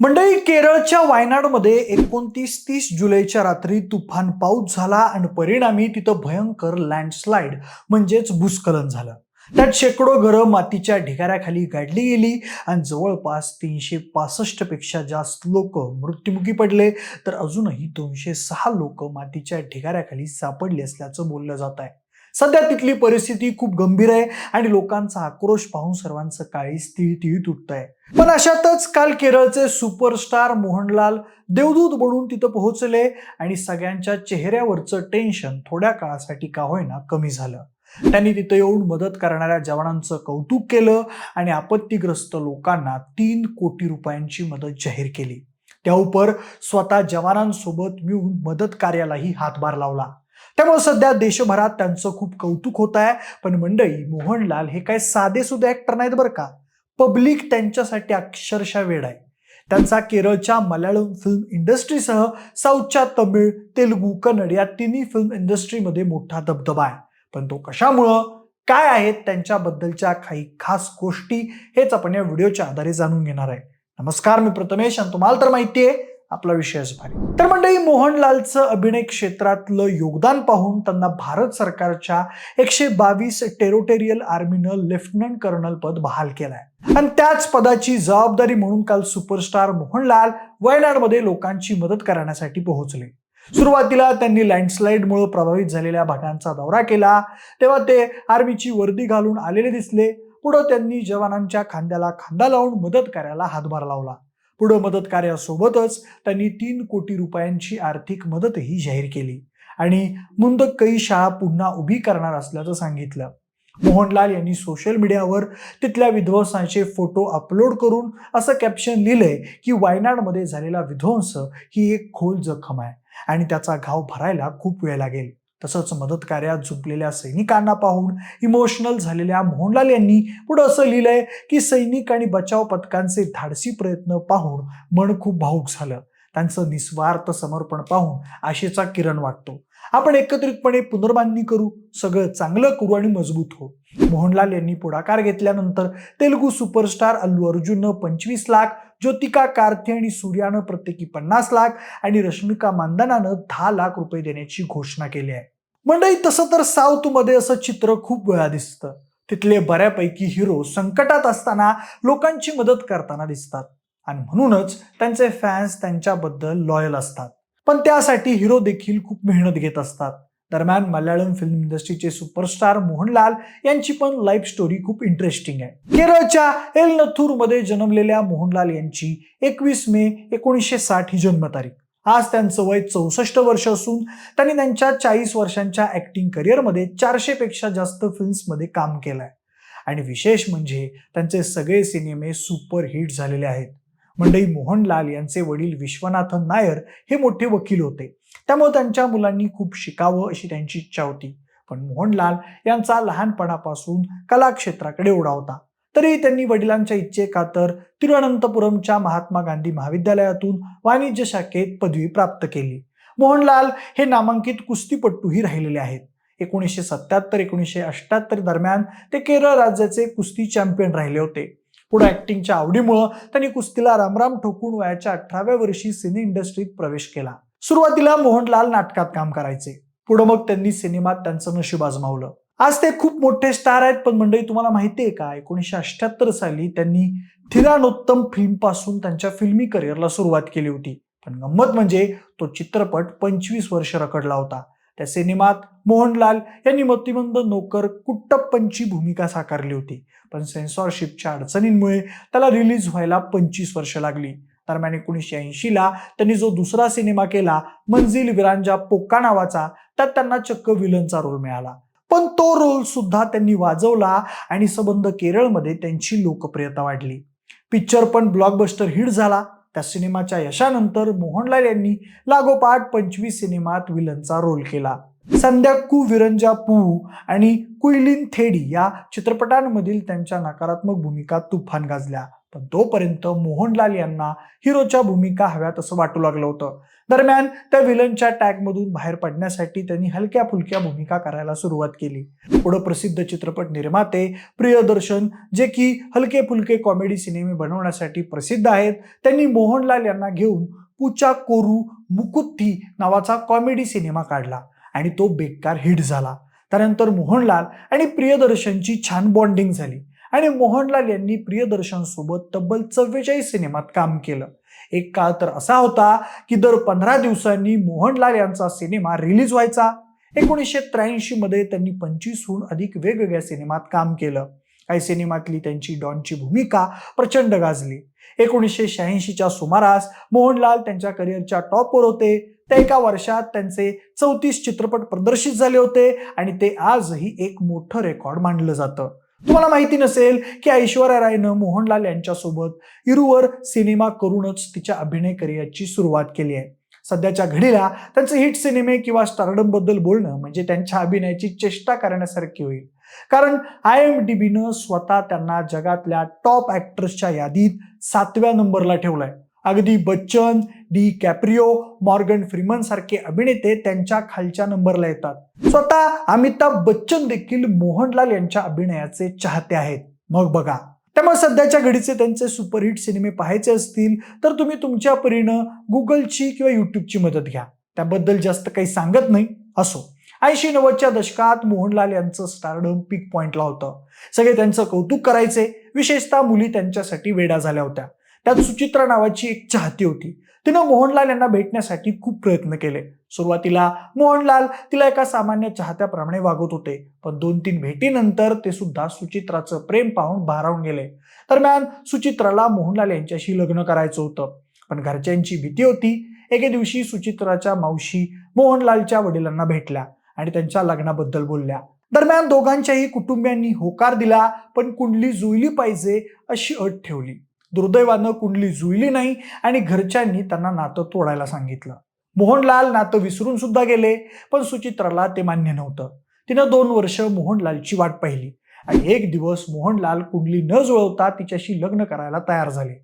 मंडळी केरळच्या वायनाडमध्ये एकोणतीस तीस जुलैच्या रात्री तुफान पाऊस झाला आणि परिणामी तिथं भयंकर लँडस्लाइड म्हणजेच भूस्खलन झालं. त्यात शेकडो घरं मातीच्या ढिगाऱ्याखाली गाडली गेली आणि जवळपास तीनशे पासष्टपेक्षा जास्त लोक मृत्युमुखी पडले. तर अजूनही दोनशे सहा लोक मातीच्या ढिगाऱ्याखाली सापडले असल्याचं बोललं जात आहे सध्या तिथली परिस्थिती खूप गंभीर आहे आणि लोकांचा आक्रोश पाहून सर्वांचं काळीच तिळतिळी तुटत आहे पण अशातच काल केरळचे सुपरस्टार मोहनलाल देवदूत बनून तिथं पोहोचले आणि सगळ्यांच्या चेहऱ्यावरचं टेन्शन थोड्या काळासाठी का होईना कमी झालं. त्यांनी तिथं येऊन मदत करणाऱ्या जवानांचं कौतुक केलं आणि आपत्तीग्रस्त लोकांना तीन कोटी रुपयांची मदत जाहीर केली. त्या उपर स्वतः जवानांसोबत मिळून मदत कार्यालाही हातभार लावला. त्यामुळे सध्या देशभरात त्यांचं खूप कौतुक होत आहे. पण मंडळी मोहनलाल हे काय साधे सुद्धा ऍक्टर नाहीत बरं का? पब्लिक त्यांच्यासाठी अक्षरशः वेळ आहे. त्यांचा केरळच्या मल्याळम फिल्म इंडस्ट्रीसह साऊथच्या तमिळ तेलुगू कन्नड या तिन्ही फिल्म इंडस्ट्रीमध्ये मोठा दबदबा आहे. पण तो कशामुळं काय आहेत त्यांच्याबद्दलच्या काही खास गोष्टी हेच आपण या व्हिडिओच्या आधारे जाणून घेणार आहे. नमस्कार मी प्रथमेश आणि तुम्हाला तर माहिती आहे आपला विषयच भारी. तर मंडळी मोहनलालचं अभिनय क्षेत्रातलं योगदान पाहून त्यांना भारत सरकारच्या एकशे बावीस टेरोटेरियल आर्मीनं लेफ्टनंट कर्नल पद बहाल केलंय. आणि त्याच पदाची जबाबदारी म्हणून काल सुपरस्टार मोहनलाल वयनाडमध्ये लोकांची मदत करण्यासाठी पोहोचले. सुरुवातीला त्यांनी लँडस्लाईडमुळे प्रभावित झालेल्या भागांचा दौरा केला. तेव्हा ते आर्मीची वर्दी घालून आलेले दिसले. पुढं त्यांनी जवानांच्या खांद्याला खांदा लावून मदत करायला हातभार लावला. पुढं मदत कार्यासोबतच त्यांनी तीन कोटी रुपयांची आर्थिक मदतही जाहीर केली. आणि मुंदकई शाळा पुन्हा उभी करणार असल्याचं सांगितलं. मोहनलाल यांनी सोशल मीडियावर तिथल्या विध्वंसाचे फोटो अपलोड करून असं कॅप्शन लिहिलंय की वायनाडमध्ये झालेला विध्वंस ही एक खोल जखम आहे आणि त्याचा घाव भरायला खूप वेळ लागेल. तसंच मदत कार्यात झुंपलेल्या सैनिकांना पाहून इमोशनल झालेल्या मोहनलाल यांनी पुढं असं लिहिलंय की सैनिक आणि बचाव पथकांचे धाडसी प्रयत्न पाहून मन खूप भाऊक झालं. त्यांचं निस्वार्थ समर्पण पाहून आशेचा किरण वाटतो. आपण एकत्रितपणे पुनर्बांधणी करू सगळं चांगलं करू आणि मजबूत हो मोहनलाल यांनी पुढाकार घेतल्यानंतर तेलुगू सुपरस्टार अल्लू अर्जुननं पंचवीस लाख ज्योतिका कार्थे आणि सूर्यानं प्रत्येकी पन्नास लाख आणि रश्मिका मानधनानं दहा लाख रुपये देण्याची घोषणा केली आहे. मंडळी तसं तर साऊथमध्ये असं चित्र खूप वेळा दिसतं. तिथले बऱ्यापैकी हिरो संकटात असताना लोकांची मदत करताना दिसतात. आणि म्हणूनच त्यांचे फॅन्स त्यांच्याबद्दल लॉयल असतात. पण त्यासाठी हिरो देखील खूप मेहनत घेत असतात. दरम्यान मल्याळम फिल्म इंडस्ट्रीचे सुपरस्टार मोहनलाल यांची पण लाईफ स्टोरी खूप इंटरेस्टिंग आहे. केरळच्या एल नथूरमध्ये जन्मलेल्या मोहनलाल यांची एकवीस मे एकोणीसशे साठ ही जन्मतारीख. आज त्यांचं वय चौसष्ट वर्ष असून त्यांनी त्यांच्या चाळीस वर्षांच्या ऍक्टिंग करिअरमध्ये चारशे पेक्षा जास्त फिल्म्समध्ये काम केलंय. आणि विशेष म्हणजे त्यांचे सगळे सिनेमे सुपर हिट झालेले आहेत. मंडई मोहनलाल यांचे वडील विश्वनाथन नायर हे मोठे वकील होते. त्यामुळे त्यांच्या मुलांनी खूप शिकावं अशी त्यांची इच्छा होती. पण मोहनलाल यांचा लहानपणापासून कला क्षेत्राकडे ओढा होता. तरी त्यांनी वडिलांच्या इच्छेखातर तिरुअनंतपुरमच्या महात्मा गांधी महाविद्यालयातून वाणिज्य शाखेत पदवी प्राप्त केली. मोहनलाल हे नामांकित कुस्तीपट्टूही राहिलेले आहेत. एकोणीसशे सत्याहत्तर एकोणीसशे अठ्याहत्तर दरम्यान ते केरळ राज्याचे कुस्ती चॅम्पियन राहिले होते. पुढे ऍक्टिंगच्या आवडीमुळं त्यांनी कुस्तीला रामराम ठोकून वयाच्या अठराव्या वर्षी सिने इंडस्ट्रीत प्रवेश केला. सुरुवातीला मोहनलाल नाटकात काम करायचे. पुढं मग त्यांनी सिनेमात त्यांचं नशीब आजमावलं. आज ते खूप मोठे स्टार आहेत पण मंडळी तुम्हाला माहिती आहे का? एकोणीसशे अठ्याहत्तर साली त्यांनी थिरानोत्तम फिल्मपासून त्यांच्या फिल्मी करिअरला सुरुवात केली होती. पण गंमत म्हणजे तो चित्रपट पंचवीस वर्ष रखडला होता. त्या सिनेमात मोहनलाल यांनी मतिमंद नोकर कुट्टप्पनची भूमिका साकारली होती. पण सेन्सॉरशिपच्या अडचणींमुळे त्याला रिलीज व्हायला पंचवीस वर्ष लागली. दरम्यान एकोणीसशे ऐंशीला त्यांनी जो दुसरा सिनेमा केला मंजिल विरांजा पोक्का नावाचा त्यात त्यांना चक्क विलनचा रोल मिळाला. पण तो रोल सुद्धा त्यांनी वाजवला आणि संबंध केरळमध्ये त्यांची लोकप्रियता वाढली. पिक्चर पण ब्लॉकबस्टर हिट झाला. त्या सिनेमाच्या यशानंतर मोहनलाल यांनी लागोपाठ पंचवीस सिनेमात विलनचा रोल केला. संध्याकू विरंजा पू आणि कुईलिन थेडी या चित्रपटांमधील त्यांच्या नकारात्मक भूमिका तुफान गाजल्या. पण तोपर्यंत मोहनलाल यांना हिरोच्या भूमिका हव्यात असं वाटू लागलं होतं. दरम्यान त्या विलनच्या टॅगमधून बाहेर पडण्यासाठी त्यांनी हलक्या फुलक्या भूमिका करायला सुरुवात केली. पुढे प्रसिद्ध चित्रपट निर्माते प्रियदर्शन जे की हलके फुलके कॉमेडी सिनेमे बनवण्यासाठी प्रसिद्ध आहेत त्यांनी मोहनलाल यांना घेऊन पुचा कोरू मुकुत्ती नावाचा कॉमेडी सिनेमा काढला आणि तो बेकार हिट झाला. त्यानंतर मोहनलाल आणि प्रियदर्शनची छान बॉन्डिंग झाली. आणि मोहनलाल यांनी प्रियदर्शन सोबत तब्बल चव्वेचाळीस सिनेमात काम केलं. एक काळ तर असा होता की दर पंधरा दिवसांनी मोहनलाल यांचा सिनेमा रिलीज व्हायचा. एकोणीसशे त्र्याऐंशी मध्ये त्यांनी पंचवीसहून अधिक वेगवेगळ्या सिनेमात काम केलं. काही सिनेमातली त्यांची डॉनची भूमिका प्रचंड गाजली. एकोणीसशे शहाऐंशीच्या सुमारास मोहनलाल त्यांच्या करिअरच्या टॉपवर होते. त्या एका वर्षात त्यांचे चौतीस चित्रपट प्रदर्शित झाले होते आणि ते आजही एक मोठं रेकॉर्ड मानलं जातं. तुम्हाला माहिती नसेल की ऐश्वर्या रायनं मोहनलाल यांच्यासोबत इरूवर सिनेमा करूनच तिच्या अभिनय करिअरची सुरुवात केली आहे. सध्याच्या घडीला त्यांचे हिट सिनेमे किंवा स्टारडमबद्दल बोलणं म्हणजे त्यांच्या अभिनयाची चेष्टा करण्यासारखी होईल. कारण आय एम डी बीनं स्वतः त्यांना जगातल्या टॉप ऍक्टर्सच्या यादीत सातव्या नंबरला ठेवलाय. अगदी Bachchan DiCaprio Morgan Freeman सारखे अभिनेते त्यांच्या खालच्या नंबरला येतात. स्वतः अमिताभ बच्चन देखील मोहनलाल यांच्या अभिनयाचे चाहते आहेत. मग बघा. त्यामुळे सध्याच्या घडीचे त्यांचे सुपरहिट सिनेमे पाहायचे असतील तर तुम्ही तुमच्या परीनं गुगलची किंवा युट्यूबची मदत घ्या. त्याबद्दल जास्त काही सांगत नाही असो. ऐंशी नव्वदच्या दशकात मोहनलाल यांचं स्टारडम पीक पॉइंटला होतं. सगळे त्यांचं कौतुक करायचे. विशेषतः मुली त्यांच्यासाठी वेडा झाल्या होत्या. त्यात सुचित्रा नावाची एक चाहती होती. तिनं मोहनलाल यांना भेटण्यासाठी खूप प्रयत्न केले. सुरुवातीला मोहनलाल तिला एका सामान्य चाहत्याप्रमाणे वागत होते. पण दोन तीन भेटीनंतर ते सुद्धा सुचित्राचं प्रेम पाहून भारावून गेले. दरम्यान सुचित्राला मोहनलाल यांच्याशी लग्न करायचं होतं. पण घरच्यांची भीती होती. एके दिवशी सुचित्राच्या मावशी मोहनलालच्या वडिलांना भेटल्या आणि त्यांच्या लग्नाबद्दल बोलल्या. दरम्यान दोघांच्याही कुटुंबियांनी होकार दिला पण कुंडली जुळली पाहिजे अशी अट ठेवली. दुर्दैवानं कुंडली जुळली नाही आणि घरच्यांनी त्यांना नातं तोडायला सांगितलं. मोहनलाल नातं विसरून सुद्धा गेले पण सुचित्राला ते मान्य नव्हतं. तिनं दोन वर्ष मोहनलालची वाट पाहिली आणि एक दिवस मोहनलाल कुंडली न जुळवता तिच्याशी लग्न करायला तयार झाले.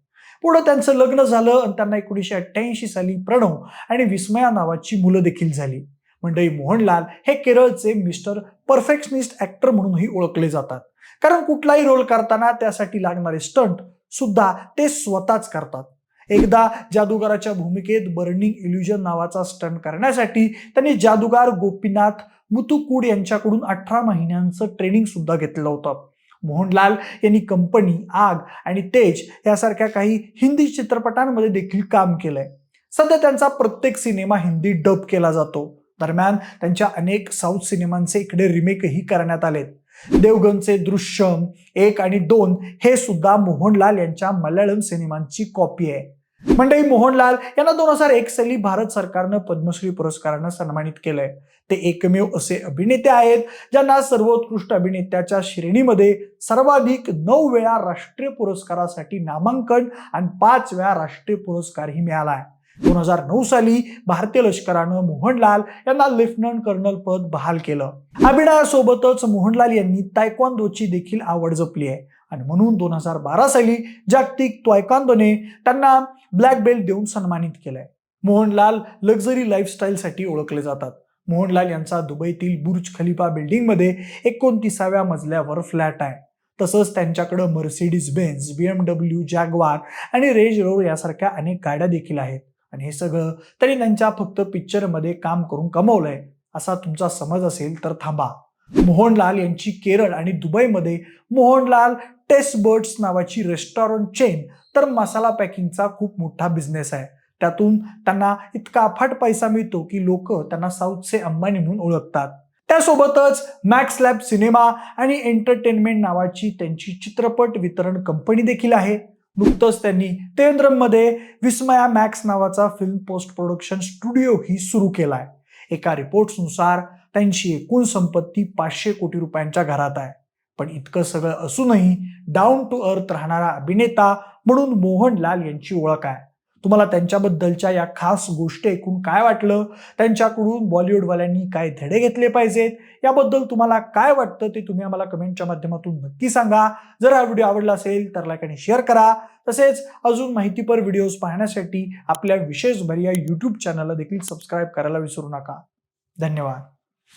पुढं त्यांचं लग्न झालं आणि त्यांना एकोणीसशे अठ्ठ्याऐंशी साली प्रणव आणि विस्मया नावाची मुलं देखील झाली. मंडळी मोहनलाल हे केरळचे मिस्टर परफेक्शनिस्ट ऍक्टर म्हणूनही ओळखले जातात. कारण कुठलाही रोल करताना त्यासाठी लागणारे स्टंट सुद्धा ते स्वतःच करतात. एकदा जादूगाराच्या भूमिकेत बर्निंग इल्युजन नावाचा स्टंट करण्यासाठी त्यांनी जादूगार गोपीनाथ मुतुकूड यांच्याकडून अठरा महिन्यांचं ट्रेनिंग सुद्धा घेतलं होतं. मोहनलाल यांनी कंपनी आग आणि तेज यासारख्या काही हिंदी चित्रपटांमध्ये देखील काम केलंय. सध्या त्यांचा प्रत्येक सिनेमा हिंदी डब केला जातो. दरम्यान त्यांच्या अनेक साऊथ सिनेमांचे इकडे रिमेकही करण्यात आलेत. देवगनचे दृश्यम एक आणि दोन हे सुद्धा मोहनलाल यांच्या मल्याळम सिनेमांची कॉपी आहे. मंडळी मोहनलाल यांना दोन हजार एक साली भारत सरकारनं पद्मश्री पुरस्कारानं सन्मानित केलंय. ते एकमेव असे अभिनेते आहेत ज्यांना सर्वोत्कृष्ट अभिनेत्याच्या श्रेणीमध्ये सर्वाधिक नऊ वेळा राष्ट्रीय पुरस्कारासाठी नामांकन आणि पाच वेळा राष्ट्रीय पुरस्कारही मिळाला आहे. दोन हजार नऊ साली भारतीय लष्करानं मोहनलाल यांना लेफ्टनंट कर्नल पद बहाल केलं. अभिनयासोबतच मोहनलाल यांनी तायक्वांदोची देखील आवड जपली आहे. आणि म्हणून दोन हजार बारा साली जागतिक त्वायकांदोने त्यांना ब्लॅक बेल्ट देऊन सन्मानित केलंय. मोहनलाल लक्झरी लाईफस्टाईलसाठी ओळखले जातात. मोहनलाल यांचा दुबईतील बुर्ज खलिफा बिल्डिंगमध्ये एकोणतीसाव्या मजल्यावर फ्लॅट आहे. तसंच त्यांच्याकडं मर्सिडीज बेन्झ बीएमडब्ल्यू जॅगवार आणि रेज रोर यासारख्या अनेक गाड्या देखील आहेत. आणि हे सगळं त्यांनी त्यांच्या फक्त पिक्चरमध्ये काम करून कमवलंय असा तुमचा समज असेल तर थांबा. मोहनलाल यांची केरळ आणि दुबईमध्ये मोहनलाल टेस्ट बर्ड्स नावाची रेस्टॉरंट चेन तर मसाला पॅकिंगचा खूप मोठा बिझनेस आहे. त्यातून त्यांना इतका अफाट पैसा मिळतो की लोक त्यांना साऊथचे अंबानी म्हणून ओळखतात. त्यासोबतच मॅक्स लॅब सिनेमा आणि एंटरटेनमेंट नावाची त्यांची चित्रपट वितरण कंपनी देखील आहे. नुकतंच त्यांनी तेंद्रममध्ये विस्मया मॅक्स नावाचा फिल्म पोस्ट प्रोडक्शन स्टुडिओ ही सुरू केलाय. एका रिपोर्ट्सनुसार त्यांची एकूण संपत्ती पाचशे कोटी रुपयांच्या घरात आहे. पण इतकं सगळं असूनही डाऊन टू अर्थ राहणारा अभिनेता म्हणून मोहनलाल यांची ओळख आहे. तुम्हाला त्यांच्याबद्दलच्या या खास गोष्टी ऐकून काय वाटलं? त्यांच्याकडून बॉलिवूडवाल्यांनी काय धडे घेतले पाहिजेत? याबद्दल तुम्हाला काय वाटतं ते तुम्ही आम्हाला कमेंटच्या माध्यमातून नक्की सांगा. जर हा व्हिडिओ आवडला असेल तर लाईक आणि शेअर करा. तसेच अजून माहितीपर व्हिडिओज पाहण्यासाठी आपल्या विशेष भर या यूट्यूब चॅनलला देखील सबस्क्राईब करायला विसरू नका. धन्यवाद.